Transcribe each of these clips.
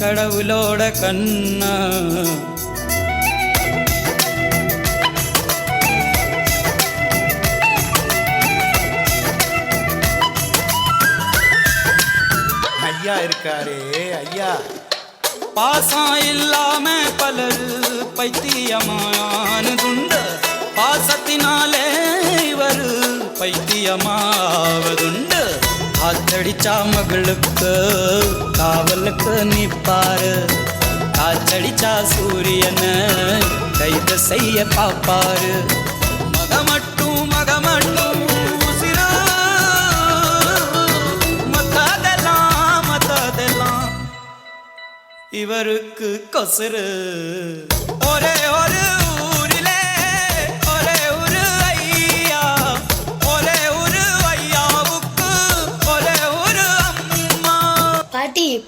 கடவுளோட கண்ணா. ஐயா இருக்காரே ஐயா. பாசம் இல்லாம பலர் பைத்தியமானதுண்டு பாசத்தினாலே இவர் பைத்தியமாவதுண்டு. காத்தடிச்சா மகளுக்கு காவலுக்கு நிப்பாரு காத்தடிச்சா சூரியனை கைது செய்ய பாப்பாரு. மகமட்டும் மகமட்டும் இவருக்கு கொசுரு ஒரே ஒரு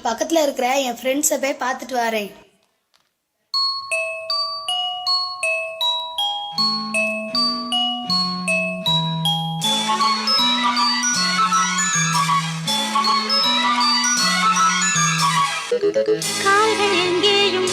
பக்கத்தில் இருக்கிற என் ஃப்ரெண்ட்ஸை போய் பார்த்துட்டு வரேன். கால்கள் எங்கேயும்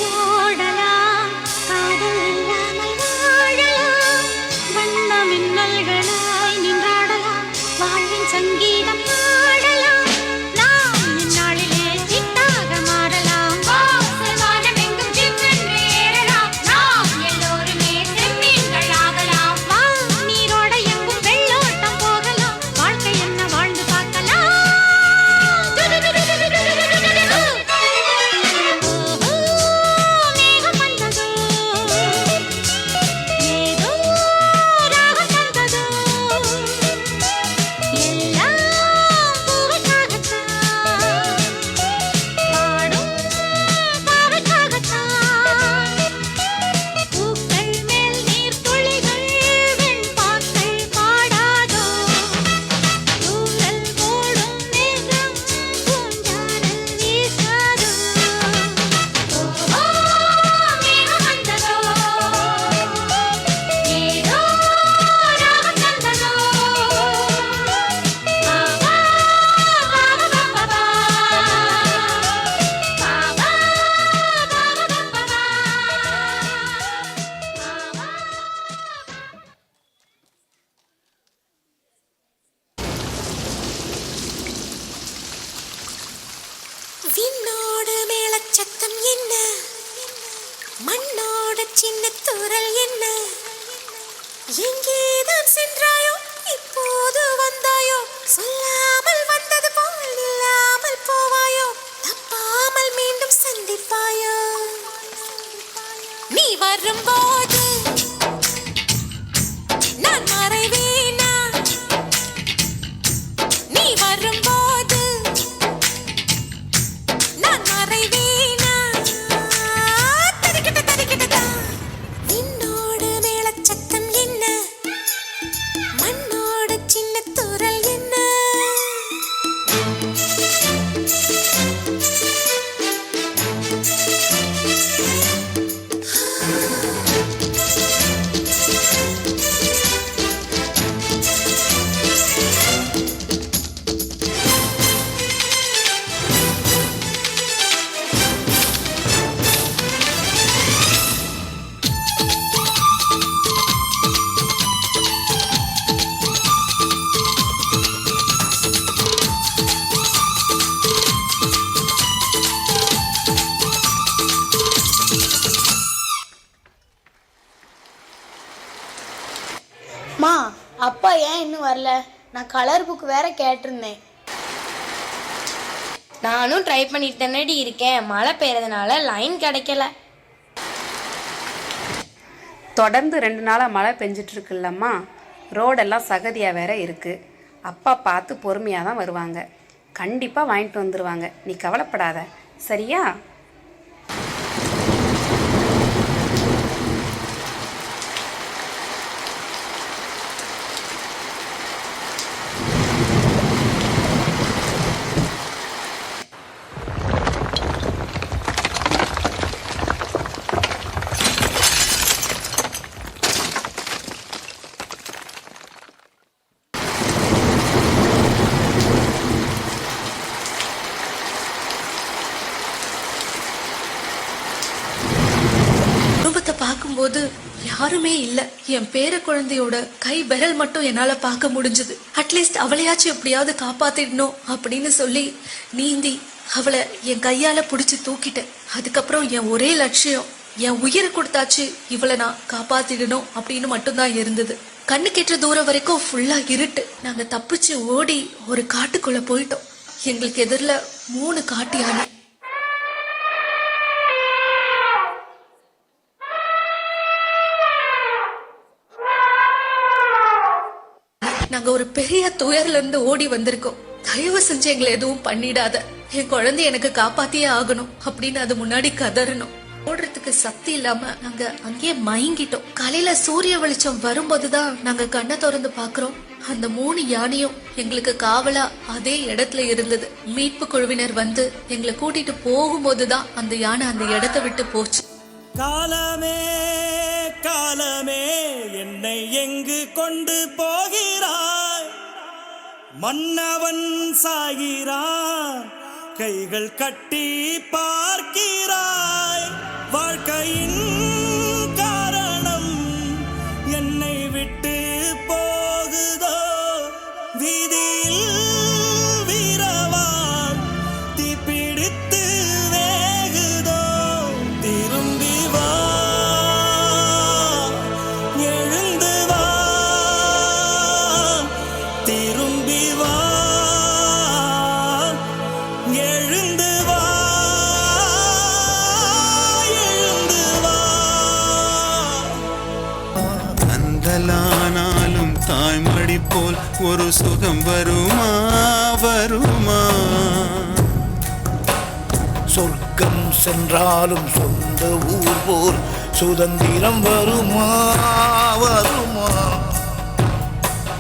மா அப்பா ஏன் இன்னும் வரல? நான் கலர் புக் வேற கேட்டிருந்தேன். நானும் ட்ரை பண்ணிட்டு தானடி இருக்கேன். மழை பெய்யறதுனால லைன் கிடைக்கல. தொடர்ந்து ரெண்டு நாளாக மழை பெஞ்சிட்டு இருக்குல்லம்மா ரோடெல்லாம் சகதியாக வேற இருக்குது அப்பா பார்த்து பொறுமையாக தான் வருவாங்க. கண்டிப்பாக வாங்கிட்டு வந்துடுவாங்க நீ கவலைப்படாத. சரியா? என் பேர குழந்தையோட கை விரல் மட்டும் என்னால பார்க்க முடிஞ்சது. அட்லீஸ்ட் அவளையாச்சும் எப்படியாவது காப்பாத்திடணும் அப்படின்னு சொல்லி நீந்தி அவளை என் கையால புடிச்சு தூக்கிட்டேன். அதுக்கப்புறம் என் ஒரே லட்சியம் என் உயிரை கொடுத்தாச்சு இவளை நான் காப்பாத்திடணும் அப்படின்னு மட்டும்தான் இருந்தது. கண்ணு கெட்ட தூரம் வரைக்கும் ஃபுல்லா இருட்டு. நாங்க தப்பிச்சு ஓடி ஒரு காட்டுக்குள்ள போயிட்டோம். எங்களுக்கு எதிரில் மூணு காட்டு யானை நாங்க ஒரு பெரிய துயர்ல இருந்து ஓடி வந்திருக்கோம். தயவு செஞ்சு எங்களை எதுவும் பண்ணிடாத. என் குழந்தை எனக்கு காப்பாத்தியே ஆகணும் அப்படின்னு அது முன்னாடி கதறணும். ஓடுறதுக்கு சக்தி இல்லாம நாங்க அங்கேயே மயங்கிட்டோம். காலையில சூரிய வெளிச்சம் வரும்போதுதான் நாங்க கண்ணை திறந்து பாக்குறோம் அந்த மூணு யானையும் எங்களுக்கு காவலா அதே இடத்துல இருந்தது. மீட்பு குழுவினர் வந்து எங்களை கூட்டிட்டு போகும்போதுதான் அந்த யானை அந்த இடத்தை விட்டு போச்சு. காலமே காலமே என்னை எங்கு கொண்டு போகிறாய்? மன்னவன் சாகிறான் கைகள் கட்டி பார்க்கிறாய். வாழ்க்கையின் ஒரு சுகம் வருமா? வருமா? சொர்க்கம் சென்றாலும் சொந்த ஊர் போல் சுதந்திரம் வருமா? வருமா?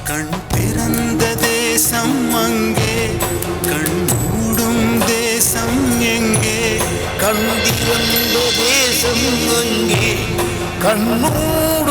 கண் பிறந்த தேசம் அங்கே கண் மூடும் தேசம் எங்கே கண்டிருந்த தேசம் எங்கே கண்ணூடும்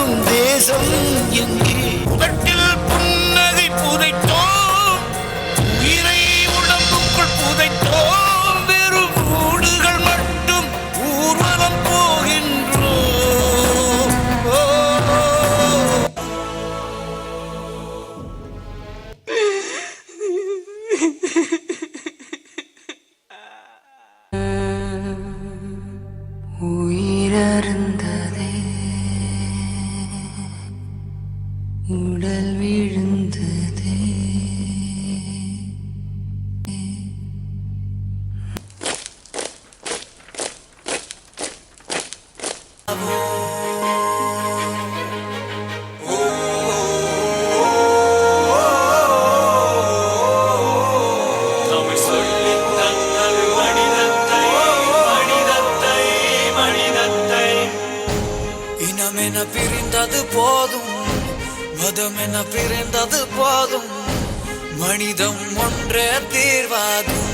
தீர்வாகும்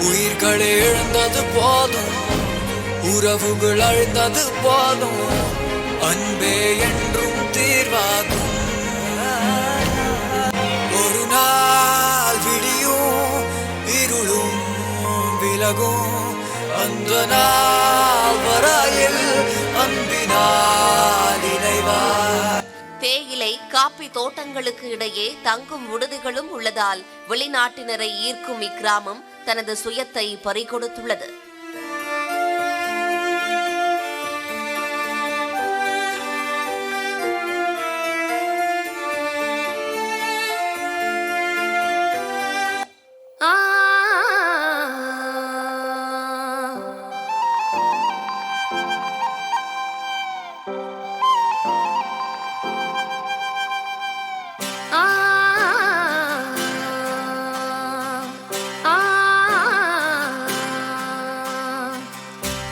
உயிர்களை இழந்தது போதும். உறவுகள் அழிந்தது போதும். அன்பே என்றும் தீர்வாகும். ஒரு நாள் விடியும் இருளும் விலகும். அந்த நாள் காப்பி தோட்டங்களுக்கு இடையே தங்கும் விடுதிகளும் உள்ளதால் வெளிநாட்டினரை ஈர்க்கும் இக்கிராமம் தனது சுயத்தை பறிகொடுத்துள்ளது.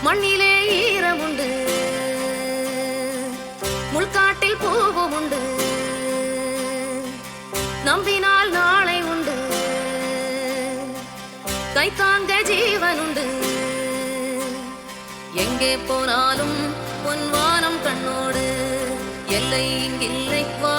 மண்ணிலே ஈரமுண்டு. முள்காட்டில் பூவும் உண்டு நம்பினால் நாளை உண்டு. கை தாங்க ஜீவன் உண்டு எங்கே போனாலும் பொன்வானம் கண்ணோடு. எல்லை இங்கில்லை வா